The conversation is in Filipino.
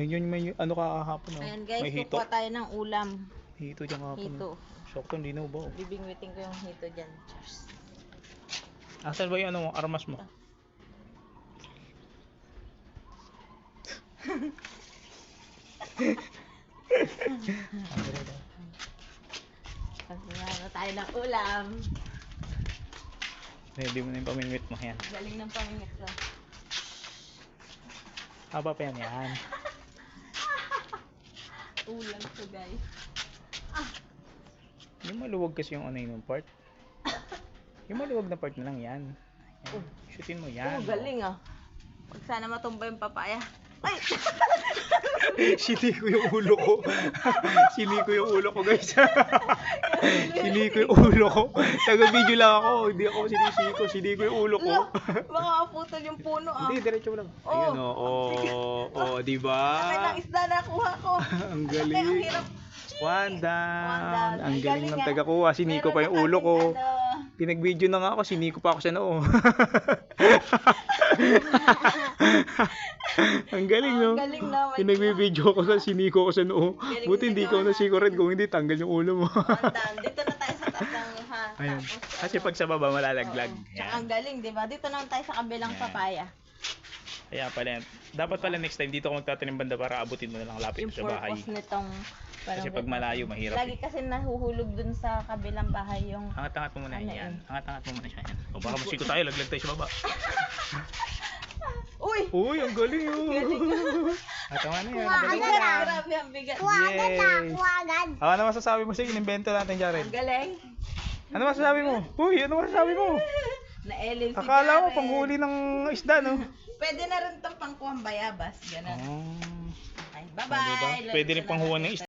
Ayun yun, may ano kahapon oh. Ayan guys, May hito. kukuha tayo ng ulam. Hito dyan kahapon. Hito. Sakto, linaw ba? oh. Bibingwitin ko yung hito dyan. Cheers. Asan ba yung ano armas mo? Kasi na tayo ng ulam. Ready mo na yung pamingwit mo. Yan. Galing ng pamingit ko. Haba pa yan. Yan. Ulam to guys. Yung maluwag kasi yung ano yun yung part. Yung maluwag na part na lang yan. Oh. Shootin mo yan. oh, galing ah. Huwag sana matumba yung papaya. Ay! Sini ko yung ulo ko. Sini ko yung ulo ko guys. Sini ko yung ulo ko. Taga-video lang ako. Hindi ako sinisiko. Sini ko yung ulo ko. Baka maputol yung puno ah. Hindi, diretso mo lang. Oh. Ayun o. Oh, oh, di Laki ba? ng isda na kuha ko. Ang Ay, ang galing. hirap. One One down. down. Ang galing ng ah. taga-kuha. Siniko pa yung ulo ko. ano. Pinag-video na nga ako, siniko pa ako sa noo. Ang galing, no? Ang galing naman. Pinag-video ko sa siniko ko sa noo. Galing Buti hindi ko nagawa. na sikorin kung hindi tanggal yung ulo mo. Dito na tayo sa taas ng ha. Tapos, Kasi ano, pag sa baba malalaglag. Tsaka Yan. ang galing, di ba? Dito naman tayo sa kabilang papaya. Kaya pala yan. Dapat pala next time dito ako magtatanim banda para abutin mo na lang lapit Yung sa bahay. purpose nitong Kasi pag malayo, mahirap Lagi eh. kasi nahuhulog dun sa kabilang bahay yung Angat-angat mo muna Ano yan. yun? Angat-angat mo muna siya yan. O baka masiko tayo, laglag tayo sa baba. Uy! Uy, ang galing oh. At ang ano yan, ang galing Bigat, yan. grabe ang bigat. Yay! Ah, ano masasabi mo sa inimbento natin, Jared? Ang galing. Ano masasabi mo? Uy, ano masasabi mo? Na si Akala ko Jared. panghuli ng isda, no? Pwede na rin itong pangkuhang bayabas. Ganun. Oh. Okay, Ah, bye-bye. diba? Pwede rin panghuwan ng